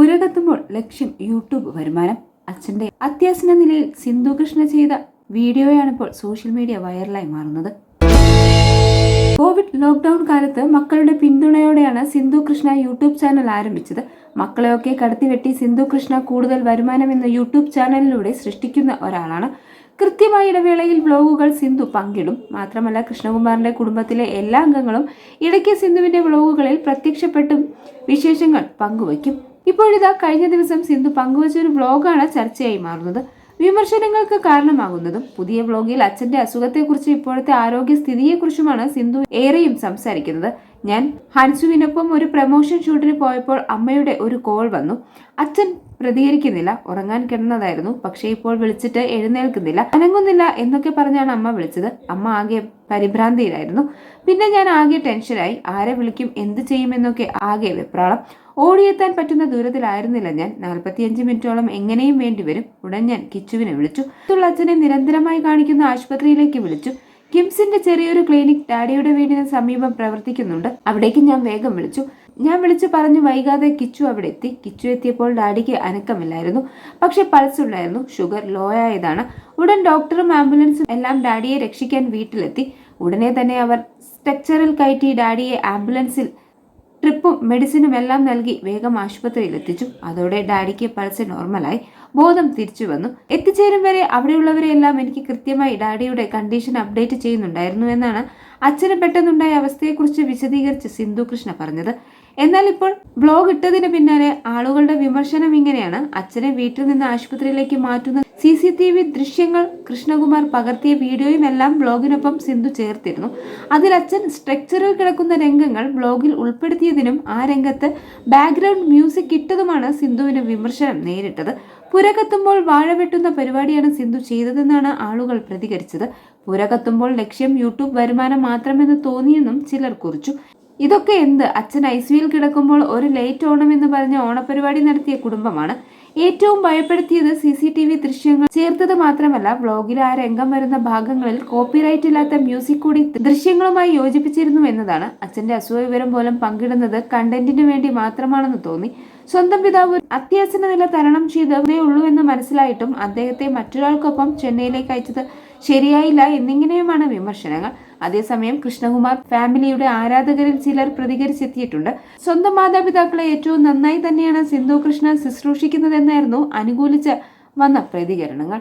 പുരകത്തുമ്പോൾ ലക്ഷ്യം യൂട്യൂബ് വരുമാനം. അച്ഛന്റെ അത്യാസന നിലയിൽ സിന്ധു കൃഷ്ണ ചെയ്ത വീഡിയോയാണ് ഇപ്പോൾ സോഷ്യൽ മീഡിയ വൈറലായി മാറുന്നത്. കോവിഡ് ലോക്ക്ഡൌൺ കാലത്ത് മക്കളുടെ പിന്തുണയോടെയാണ് സിന്ധു കൃഷ്ണ യൂട്യൂബ് ചാനൽ ആരംഭിച്ചത്. മക്കളെയൊക്കെ കടത്തിവെട്ടി സിന്ധു കൃഷ്ണ കൂടുതൽ വരുമാനം എന്ന യൂട്യൂബ് ചാനലിലൂടെ സൃഷ്ടിക്കുന്ന ഒരാളാണ്. കൃത്യമായ ഇടവേളയിൽ വ്ളോഗുകൾ സിന്ധു പങ്കിടും. മാത്രമല്ല കൃഷ്ണകുമാറിന്റെ കുടുംബത്തിലെ എല്ലാ അംഗങ്ങളും ഇടയ്ക്ക് സിന്ധുവിന്റെ വ്ളോഗുകളിൽ പ്രത്യക്ഷപ്പെട്ടും വിശേഷങ്ങൾ പങ്കുവയ്ക്കും. ഇപ്പോഴിതാ കഴിഞ്ഞ ദിവസം സിന്ധു പങ്കുവച്ച ഒരു വ്ലോഗാണ് ചർച്ചയായി മാറുന്നത്. വിമർശനങ്ങൾക്ക് കാരണമാകുന്നതും പുതിയ വ്ലോഗിൽ അച്ഛന്റെ അസുഖത്തെക്കുറിച്ച് ഇപ്പോഴത്തെ ആരോഗ്യസ്ഥിതിയെക്കുറിച്ചുമാണ് സിന്ധു ഏറെയും സംസാരിക്കുന്നത്. ഞാൻ ഹൻസുവിനൊപ്പം ഒരു പ്രമോഷൻ ഷൂട്ടിന് പോയപ്പോൾ അമ്മയുടെ ഒരു കോൾ വന്നു. അച്ഛൻ പ്രതികരിക്കുന്നില്ല ഉറങ്ങാൻ കിടന്നതായിരുന്നു പക്ഷേ ഇപ്പോൾ വിളിച്ചിട്ട് എഴുന്നേൽക്കുന്നില്ല അനങ്ങുന്നില്ല എന്നൊക്കെ പറഞ്ഞാണ് അമ്മ വിളിച്ചത്. അമ്മ ആകെ പരിഭ്രാന്തിയിലായിരുന്നു. പിന്നെ ഞാൻ ആകെ ടെൻഷനായി ആരെ വിളിക്കും എന്ത് ചെയ്യുമെന്നൊക്കെ ആകെ വെപ്രാളം. ഓടിയെത്താൻ പറ്റുന്ന ദൂരത്തിലായിരുന്നില്ല ഞാൻ. നാൽപ്പത്തിയഞ്ച് മിനിറ്റോളം എങ്ങനെയും വേണ്ടിവരും ഉടൻ ഞാൻ കിച്ചുവിനെ വിളിച്ചു. അടുത്തുള്ള അച്ഛനെ നിരന്തരമായി കാണിക്കുന്ന ആശുപത്രിയിലേക്ക് വിളിച്ചു. കിംസിന്റെ ചെറിയൊരു ക്ലിനിക് ഡാഡിയുടെ വീടിന് സമീപം പ്രവർത്തിക്കുന്നുണ്ട്. അവിടേക്ക് ഞാൻ വേഗം വിളിച്ചു. ഞാൻ വിളിച്ചു പറഞ്ഞു വൈകാതെ കിച്ചു അവിടെ എത്തി. കിച്ചു എത്തിയപ്പോൾ ഡാഡിക്ക് അനക്കമില്ലായിരുന്നു. പക്ഷെ പൾസ് ഉണ്ടായിരുന്നു. ഷുഗർ ലോ ആയതാണ്. ഉടൻ ഡോക്ടറും ആംബുലൻസും എല്ലാം ഡാഡിയെ രക്ഷിക്കാൻ വീട്ടിലെത്തി. ഉടനെ തന്നെ അവർ സ്ട്രക്ചറിൽ കയറ്റി ഡാഡിയെ ആംബുലൻസിൽ ട്രിപ്പും മെഡിസിനും എല്ലാം നൽകി വേഗം ആശുപത്രിയിൽ എത്തിച്ചു അതോടെ ഡാഡിക്ക് പൾസ് നോർമലായി. ബോധം തിരിച്ചു വന്നു. എത്തിച്ചേരും വരെ അവിടെയുള്ളവരെയെല്ലാം എനിക്ക് കൃത്യമായി ഡാഡിയുടെ കണ്ടീഷൻ അപ്ഡേറ്റ് ചെയ്യുന്നുണ്ടായിരുന്നു എന്നാണ് അച്ഛന് പെട്ടെന്നുണ്ടായ അവസ്ഥയെക്കുറിച്ച് വിശദീകരിച്ച് സിന്ധു കൃഷ്ണ പറഞ്ഞത്. എന്നാൽ ഇപ്പോൾ ബ്ലോഗ് ഇട്ടതിന് പിന്നാലെ ആളുകളുടെ വിമർശനം ഇങ്ങനെയാണ്. അച്ഛനെ വീട്ടിൽ നിന്ന് ആശുപത്രിയിലേക്ക് മാറ്റുന്ന സി സി ടി വി ദൃശ്യങ്ങൾ കൃഷ്ണകുമാർ പകർത്തിയ വീഡിയോയും എല്ലാം ബ്ലോഗിനൊപ്പം സിന്ധു ചേർത്തിരുന്നു. അതിൽ അച്ഛൻ സ്ട്രക്ചറിൽ കിടക്കുന്ന രംഗങ്ങൾ ബ്ലോഗിൽ ഉൾപ്പെടുത്തിയതിനും ആ രംഗത്ത് ബാക്ക്ഗ്രൗണ്ട് മ്യൂസിക് ഇട്ടതുമാണ് സിന്ധുവിന് വിമർശനം നേരിട്ടത്. പുരകത്തുമ്പോൾ വാഴ വെട്ടുന്ന പരിപാടിയാണ് സിന്ധു ചെയ്തതെന്നാണ് ആളുകൾ പ്രതികരിച്ചത്. പുരകത്തുമ്പോൾ ലക്ഷ്യം യൂട്യൂബ് വരുമാനം മാത്രമെന്ന് തോന്നിയെന്നും ചിലർ കുറിച്ചു. ഇതൊക്കെ എന്ത്? അച്ഛൻ ഐ സിയിൽ കിടക്കുമ്പോൾ ഒരു ലേറ്റ് ഓണം എന്ന് പറഞ്ഞ ഓണപരിപാടി നടത്തിയ കുടുംബമാണ്. ഏറ്റവും ഭയപ്പെടുത്തിയത് സി സി ടി വി ദൃശ്യങ്ങൾ ചേർത്തത് മാത്രമല്ല വ്ളോഗിൽ ആ രംഗം വരുന്ന ഭാഗങ്ങളിൽ കോപ്പിറൈറ്റ് ഇല്ലാത്ത മ്യൂസിക് കൂടി ദൃശ്യങ്ങളുമായി യോജിപ്പിച്ചിരുന്നു എന്നതാണ്. അച്ഛന്റെ അസുഖ വിവരം പോലും പങ്കിടുന്നത് കണ്ടന്റിന് വേണ്ടി മാത്രമാണെന്ന് തോന്നി. സ്വന്തം പിതാവ് അത്യാസന നില തരണം ചെയ്തതേ ഉള്ളൂ എന്ന് മനസ്സിലായിട്ടും അദ്ദേഹത്തെ മറ്റൊരാൾക്കൊപ്പം ചെന്നൈയിലേക്ക് അയച്ചത് ശരിയായില്ല എന്നിങ്ങനെയുമാണ് വിമർശനങ്ങൾ. അതേസമയം കൃഷ്ണകുമാർ ഫാമിലിയുടെ ആരാധകരിൽ ചിലർ പ്രതികരിച്ചെത്തിയിട്ടുണ്ട്. സ്വന്തം മാതാപിതാക്കളെ ഏറ്റവും നന്നായി തന്നെയാണ് സിന്ധു കൃഷ്ണ ശുശ്രൂഷിക്കുന്നതെന്നായിരുന്നു അനുകൂലിച്ച് വന്ന പ്രതികരണങ്ങൾ.